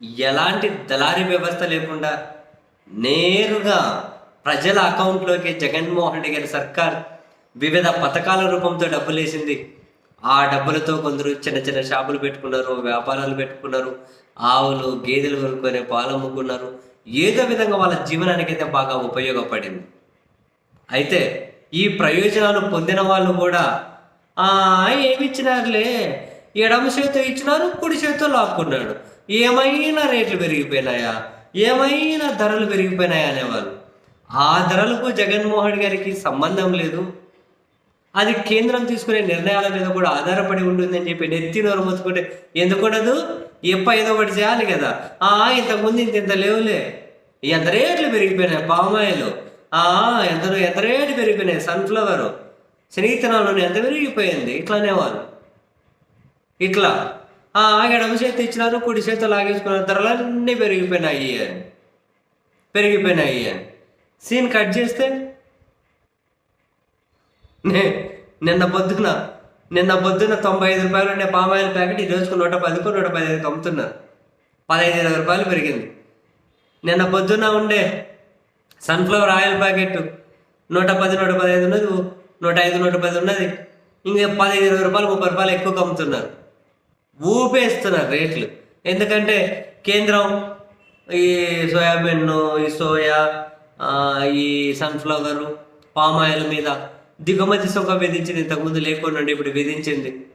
ఎలాంటి దళారీ వ్యవస్థ లేకుండా నేరుగా ప్రజల అకౌంట్లోకి జగన్మోహన్ రెడ్డి గారి సర్కార్ వివిధ పథకాల రూపంతో డబ్బులు వేసింది ఆ డబ్బులతో కొందరు చిన్న చిన్న షాపులు పెట్టుకున్నారు వ్యాపారాలు పెట్టుకున్నారు ఆవులు గేదెలు కొనుక్కొని పాలు అమ్ముకున్నారు. ఏదో విధంగా వాళ్ళ జీవనానికి అయితే బాగా ఉపయోగపడింది. అయితే ఈ ప్రయోజనాలు పొందిన వాళ్ళు కూడా ఏమి ఇచ్చినారులే? ఎడమ చేతితో ఇచ్చినారు కుడి చేతితో లాక్కున్నాడు. ఏమైనా రేట్లు పెరిగిపోయినాయా? ఏమైనా ధరలు పెరిగిపోయినాయా అనేవాళ్ళు. ఆ ధరలకు జగన్మోహన్ గారికి సంబంధం లేదు. అది కేంద్రం తీసుకునే నిర్ణయాల మీద కూడా ఆధారపడి ఉంటుందని చెప్పి నెత్తి నోరు మొత్తుకుంటే ఎందుకుండదు? ఎప్ప ఏదో ఒకటి చేయాలి కదా. ఆ ఇంతకుముందు ఇంత ఇంత లేవులే. ఎంత రేట్లు పెరిగిపోయినాయి పామాయిలు? ఆ ఎంత ఎంత రేట్లు పెరిగిపోయినాయి? సన్ఫ్లవరు. శనగిత్తనాలు ఎంత పెరిగిపోయింది? ఇట్లానే వాళ్ళు ఇట్లా. ఎడమ చేతి ఇచ్చినారు కుడి చేతి లాగేసుకున్నారు. అన్నీ పెరిగిపోయినాయి. అని పెరిగిపోయినాయి. అని సీన్ కట్ చేస్తే నే- నిన్న పొద్దున నిన్న పొద్దున తొంభై ఐదు రూపాయలు ఉండే పామాయిల్ ప్యాకెట్ ఈ రోజుకు నూట పదికు నూట పదిహేనుకి అమ్ముతున్నారు పదహైదు ఇరవై రూపాయలు పెరిగింది. నిన్న పొద్దున ఉండే సన్ఫ్లవర్ ఆయిల్ ప్యాకెట్ నూట పది నూట పదహైదు ఉన్నది నూట ఐదు నూట పది ఉన్నది. ఇంకా పదహైదు ఇరవై రూపాయలు ముప్పై రూపాయలు ఎక్కువ అమ్ముతున్నారు. ఊపేస్తున్నారు రేట్లు. ఎందుకంటే కేంద్రం ఈ సోయాబీన్ ఈ సోయా ఈ సన్ఫ్లవర్ పామ్ ఆయిల్ మీద దిగుమతి సుంకం విధించింది ఇంతకుముందు లేకుండా ఉండి ఇప్పుడు విధించింది.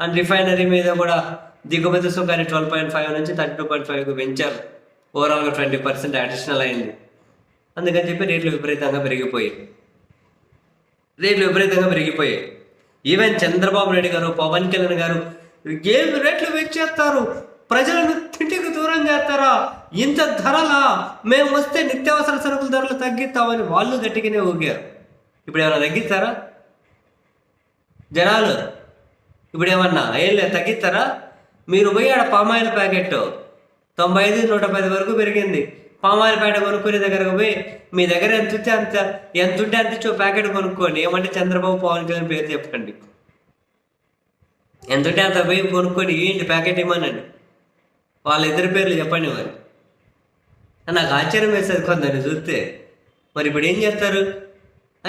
అండ్ రిఫైనరీ మీద కూడా దిగుమతి సుంకాన్ని ట్వెల్వ్ పాయింట్ ఫైవ్ నుంచి థర్టీ టూ పాయింట్ ఫైవ్కి పెంచారు. ఓవరాల్గా ట్వంటీ పర్సెంట్ అడిషనల్ అయింది. అందుకని చెప్పి రేట్లు విపరీతంగా పెరిగిపోయాయి. రేట్లు విపరీతంగా పెరిగిపోయాయి. ఈవెన్ చంద్రబాబు నాయుడు గారు పవన్ కళ్యాణ్ గారు ఏం రేట్లు పెంచేస్తారు. ప్రజలను తిండికి దూరం చేస్తారా? ఇంత ధరలా మేము వస్తే నిత్యావసర సరుకుల ధరలు తగ్గిస్తామని వాళ్ళు గట్టిగానే ఊగారు. ఇప్పుడు ఏమైనా తగ్గిస్తారా? జనాలు ఇప్పుడు ఏమన్నా ఏం లేదు తగ్గిస్తారా? మీరు పోయి ఆడ పామాయిల్ ప్యాకెట్ తొంభై ఐదు నూట పది వరకు పెరిగింది. పామాయిల్ ప్యాకెట్ కొనుక్కునే దగ్గరకు పోయి మీ దగ్గర ఎంత ఉంటే అంత ఎంత ఉంటే అంత ప్యాకెట్ కొనుక్కోండి. ఏమంటే చంద్రబాబు పవన్ కళ్యాణ్ పేరు చెప్పండి ఎంతకంటే అంత పోయి కొనుక్కొని ఏంటి ప్యాకెట్ ఇవ్వనండి వాళ్ళ ఇద్దరి పేర్లు చెప్పండి మరి. నాకు ఆశ్చర్యం వేస్తుంది కొందరిని చూస్తే. మరి ఇప్పుడు ఏం చేస్తారు?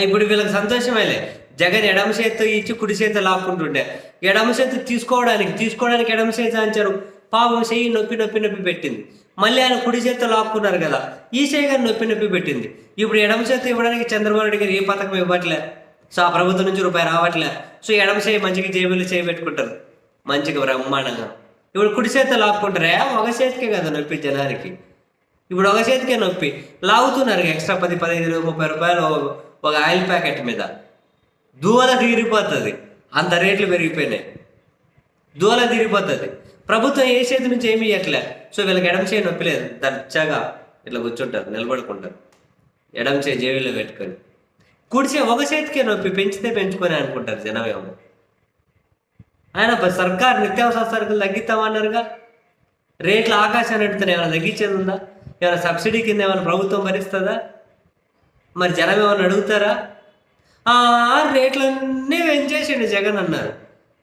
ఇప్పుడు వీళ్ళకి సంతోషమేలే జగన్ ఎడమ చేత్తో ఇచ్చి కుడి చేత లాక్కుంటుండే. ఎడమ చేతి తీసుకోవడానికి తీసుకోవడానికి ఎడమ చేతి అంచారు. పాపం చెయ్యి నొప్పి నొప్పి నొప్పి పెట్టింది. మళ్ళీ ఆయన కుడి చేత్తో లాక్కున్నారు కదా. ఈ చెయ్యి గారు నొప్పి నొప్పి పెట్టింది. ఇప్పుడు ఎడమ చేత్తో ఇవ్వడానికి చంద్రబాబు నాయుడు గారు ఏ పథకం ఇవ్వట్లే? సో ఆ ప్రభుత్వం నుంచి రూపాయి రావట్లే. సో ఎడమ చేయి మంచిగా జేబులు చేయి పెట్టుకుంటారు. మంచిగా బ్రహ్మాండంగా. ఇప్పుడు కుడి చేత్తో లాక్కుంటారే? ఒక చేతికే కదా నొప్పి జనానికి. ఇప్పుడు ఒక చేతికే నొప్పి. లాగుతున్నారు ఎక్స్ట్రా పది పదిహేను ముప్పై రూపాయలు ఒక- ఆయిల్ ప్యాకెట్ మీద. దూల తీరిపోతుంది. అంత రేట్లు పెరిగిపోయినాయి. దూల తీరిపోతుంది. ప్రభుత్వం ఏ చేతి నుంచి ఏమి ఇవ్వట్లే సో వీళ్ళకి ఎడమ చేయి నొప్పి లేదు. దర్చాగా ఇట్లా కూర్చుంటారు నిలబడుకుంటారు. ఎడమ చేయి జేబులో పెట్టుకొని. కుడిచే ఒక చేతికే నొప్పి పెంచితే పెంచుకొని అనుకుంటారు జనం ఏమో. ఆయన సర్కార్ నిత్యావసర సరుకులు తగ్గిస్తామన్నారుగా? రేట్లు ఆకాశాన్ని ఎడుతున్నాయి ఏమైనా తగ్గించేది ఉందా? ఏమైనా సబ్సిడీ కింద ఏమైనా ప్రభుత్వం భరిస్తుందా? మరి జనం ఏమైనా అడుగుతారా? రేట్లన్నీ పెంచేసిండు జగన్ అన్నారు.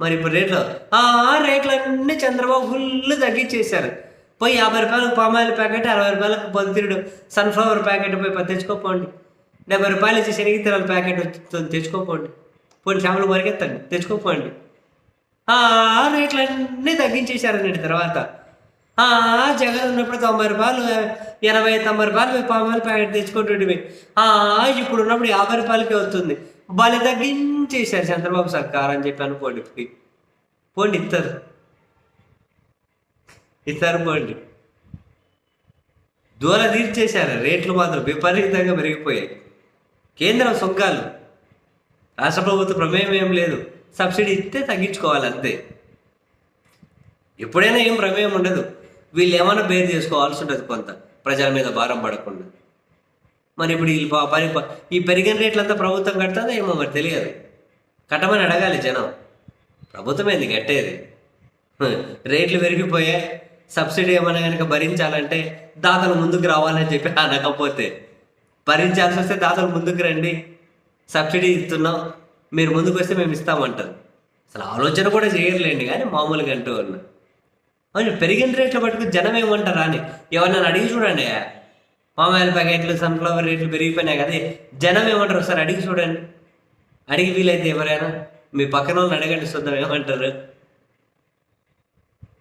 మరి ఇప్పుడు రేట్లు ఆ రేట్లన్నీ చంద్రబాబు ఫుల్ తగ్గించేశారు. పోయి యాభై రూపాయలకు పామాయిల్ ప్యాకెట్ అరవై రూపాయలకు పొద్దుతిరుడు సన్ఫ్లవర్ ప్యాకెట్ పోయి పది తెచ్చుకోపోండి డెబ్బై రూపాయలు ఇచ్చి శనగిత్తనాల ప్యాకెట్ తె- తెచ్చుకోపోండి పోయి షాపులు మరికెత్తండి తెచ్చుకోపోండి ఆ రేట్లన్నీ తగ్గించేశారండి తర్వాత. ఆ జగన్ ఉన్నప్పుడు తొంభై రూపాయలు ఎనభై తొంభై రూపాయలు పామాయిల్ ప్యాకెట్ తెచ్చుకుంటుంటివి ఆ ఇప్పుడు ఉన్నప్పుడు యాభై రూపాయలకే వస్తుంది. బలి తగ్గించేశారు చంద్రబాబు సర్కార్ అని చెప్పి అనుకోండి పోండి ఇస్తారు ఇస్తారు పోండి. దూర తీర్చేశారు. రేట్లు మాత్రం విపరీతంగా పెరిగిపోయాయి. కేంద్రం సొగ్గాలు. రాష్ట్ర ప్రభుత్వ ప్రమేయం ఏం లేదు. సబ్సిడీ ఇస్తే తగ్గించుకోవాలి అంతే. ఎప్పుడైనా ఏం ప్రమేయం ఉండదు. వీళ్ళు ఏమైనా బేర్ చేసుకోవాల్సి ఉంటుంది కొంత. ప్రజల మీద భారం పడకుండా. మరి ఇప్పుడు వీళ్ళు ప- ఈ పెరిగిన రేట్లంతా ప్రభుత్వం కడుతుందో ఏమో మరి తెలియదు. కట్టమని అడగాలి జనం. ప్రభుత్వం ఏంది కట్టేది? రేట్లు పెరిగిపోయాయి. సబ్సిడీ ఏమైనా కనుక భరించాలంటే దాతలు ముందుకు రావాలని చెప్పి అనకపోతే భరించాల్సి వస్తే దాతలు ముందుకు రండి. సబ్సిడీ ఇస్తున్నాం. మీరు ముందుకు వస్తే మేము ఇస్తామంటారు. అసలు ఆలోచన కూడా చేయర్లేండి కానీ మామూలుగా అంటూ ఉన్నా. అవును పెరిగిన రేట్లు పట్టుకుని జనం ఏమంటారా అని ఎవరినైనా అడిగి చూడండి. మామూలు ప్యాకెట్లు సన్ఫ్లవర్ రేట్లు పెరిగిపోయినాయి కదా. జనం ఏమంటారు? ఒకసారి అడిగి చూడండి. అడిగి వీలైతే ఎవరైనా మీ పక్కన వాళ్ళని అడగండి చూద్దాం ఏమంటారు.